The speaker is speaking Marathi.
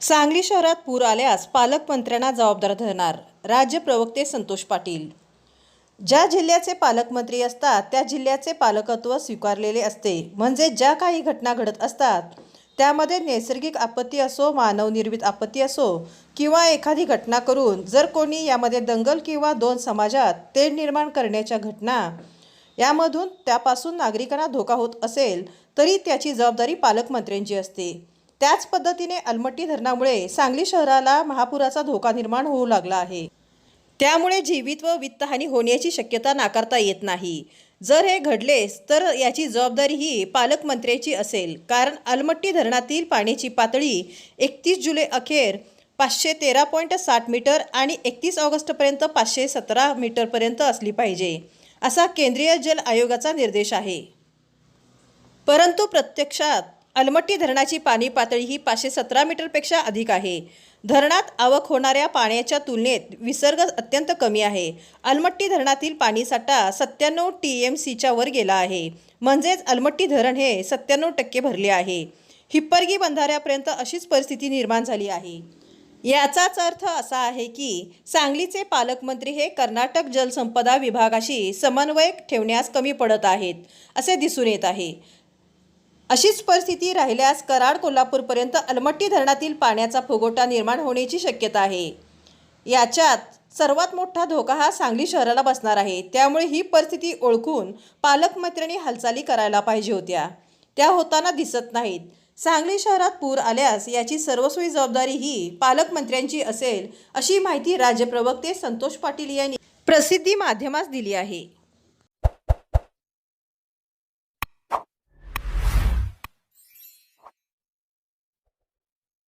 सांगली शहरात पूर आल्यास पालकमंत्र्यांना जबाबदार धरणार राज्य प्रवक्ते संतोष पाटील. ज्या जिल्ह्याचे पालकमंत्री असतात त्या जिल्ह्याचे पालकत्व स्वीकारलेले असते. म्हणजे ज्या काही घटना घडत असतात त्यामध्ये नैसर्गिक आपत्ती असो मानवनिर्मित आपत्ती असो किंवा एखादी घटना करून जर कोणी यामध्ये दंगल किंवा दोन समाजात तेढ निर्माण करण्याच्या घटना यामधून त्यापासून नागरिकांना धोका होत असेल तरी त्याची जबाबदारी पालकमंत्र्यांची असते. त्याच पद्धतीने अलमट्टी धरणामुळे सांगली शहराला महापुराचा धोका निर्माण होऊ लागला आहे. त्यामुळे जीवित व वित्तहानी होण्याची शक्यता नाकारता येत नाही. जर हे घडलेच तर याची जबाबदारी ही पालकमंत्र्याची असेल. कारण अलमट्टी धरणातील पाण्याची पातळी एकतीस जुलै अखेर पाचशे तेरा पॉईंट साठ मीटर आणि एकतीस ऑगस्टपर्यंत पाचशे सतरा मीटरपर्यंत असली पाहिजे असा केंद्रीय जल आयोगाचा निर्देश आहे. परंतु प्रत्यक्षात अलमट्टी धरणाची पाणी पातळी ही पाचशे सतरा मीटरपेक्षा अधिक आहे. धरणात आवक होणाऱ्या पाण्याच्या तुलनेत विसर्ग अत्यंत कमी आहे. अलमट्टी धरणातील पाणीसाठा सत्त्याण्णव टी एम सीच्या वर गेला आहे. म्हणजेच अलमट्टी धरण हे सत्त्याण्णव टक्के भरले आहे. हिप्परगी बंधाऱ्यापर्यंत अशीच परिस्थिती निर्माण झाली आहे. याचाच अर्थ असा आहे की सांगलीचे पालकमंत्री हे कर्नाटक जलसंपदा विभागाशी समन्वय ठेवण्यास कमी पडत आहेत असे दिसून येत आहे. अशीच परिस्थिती राहिल्यास कराड कोल्हापूरपर्यंत अलमट्टी धरणातील पाण्याचा फुगोटा निर्माण होण्याची शक्यता आहे. याच्यात सर्वात मोठा धोका हा सांगली शहराला बसणार आहे. त्यामुळे ही परिस्थिती ओळखून पालकमंत्र्यांनी हालचाली करायला पाहिजे होत्या. त्या होताना दिसत नाहीत. सांगली शहरात पूर आल्यास याची सर्वस्वी जबाबदारी ही पालकमंत्र्यांची असेल अशी माहिती राज्यप्रवक्ते संतोष पाटील यांनी प्रसिद्धी माध्यमास दिली आहे.